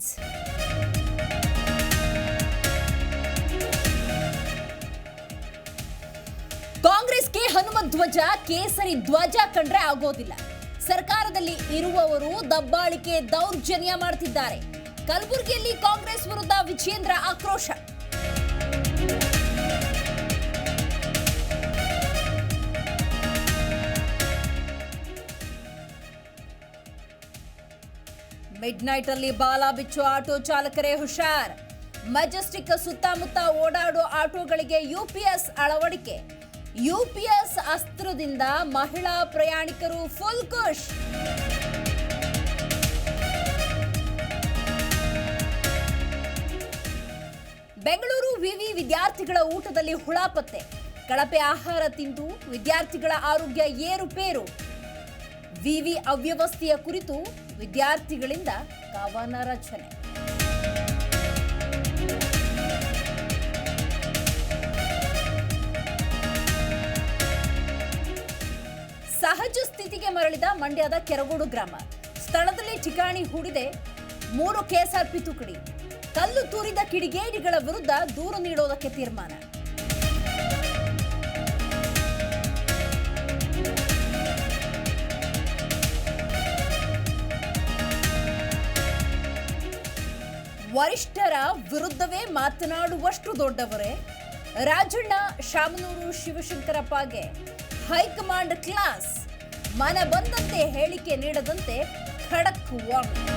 Headlines ಕಾಂಗ್ರೆಸ್ಗೆ ಹನುಮ ಧ್ವಜ, ಕೇಸರಿ ಧ್ವಜ ಕಂಡ್ರೆ ಆಗೋದಿಲ್ಲ. ಸರ್ಕಾರದಲ್ಲಿ ಇರುವವರು ದಬ್ಬಾಳಿಕೆ ದೌರ್ಜನ್ಯ ಮಾಡ್ತಿದ್ದಾರೆ. ಕಲಬುರಗಿಯಲ್ಲಿ ಕಾಂಗ್ರೆಸ್ ವಿರುದ್ಧ ವಿಜೇಂದ್ರ ಆಕ್ರೋಶ. ಮಿಡ್ ಅಲ್ಲಿ ಬಾಲ ಬಿಚ್ಚು ಆಟೋ ಚಾಲಕರೇ ಹುಷಾರ್. ಮೆಜೆಸ್ಟಿಕ್ ಸುತ್ತಮುತ್ತ ಓಡಾಡೋ ಆಟೋಗಳಿಗೆ ಯುಪಿಎಸ್ ಅಳವಡಿಕೆ. ಯುಪಿಎಸ್ ಅಸ್ತ್ರದಿಂದ ಮಹಿಳಾ ಪ್ರಯಾಣಿಕರು ಫುಲ್ ಖುಷ್. ಬೆಂಗಳೂರು ವಿವಿ ವಿದ್ಯಾರ್ಥಿಗಳ ಊಟದಲ್ಲಿ ಹುಳ ಪತ್ತೆ ಕಳಪೆ ಆಹಾರ ತಿಂದು ವಿದ್ಯಾರ್ಥಿಗಳ ಆರೋಗ್ಯ ಏರುಪೇರು. ವಿವಿ ಅವ್ಯವಸ್ಥೆಯ ಕುರಿತು ವಿದ್ಯಾರ್ಥಿಗಳಿಂದ ಕವನ ರಚನೆ. ಸಹಜ ಸ್ಥಿತಿಗೆ ಮರಳಿದ ಮಂಡ್ಯದ ಕೆರಗೋಡು ಗ್ರಾಮ. ಸ್ಥಳದಲ್ಲಿ ಠಿಕಾಣಿ ಹೂಡಿದೆ ಮೂರು ಕೆಎಸ್ಆರ್ಪಿ ತುಕಡಿ. ಕಲ್ಲು ತೂರಿದ ಕಿಡಿಗೇಡಿಗಳ ವಿರುದ್ಧ ದೂರು ನೀಡೋದಕ್ಕೆ ತೀರ್ಮಾನ. ವರಿಷ್ಠರ ವಿರುದ್ಧವೇ ಮಾತನಾಡುವಷ್ಟು ದೊಡ್ಡವರೇ? ರಾಜಣ್ಣ, ಶಾಮನೂರು ಶಿವಶಂಕರಪ್ಪಗೆ ಹೈಕಮಾಂಡ್ ಕ್ಲಾಸ್. ಮನ ಬಂದಂತೆ ಹೇಳಿಕೆ ನೀಡದಂತೆ ಖಡಕ್ ವಾರ್ನಿಂಗ್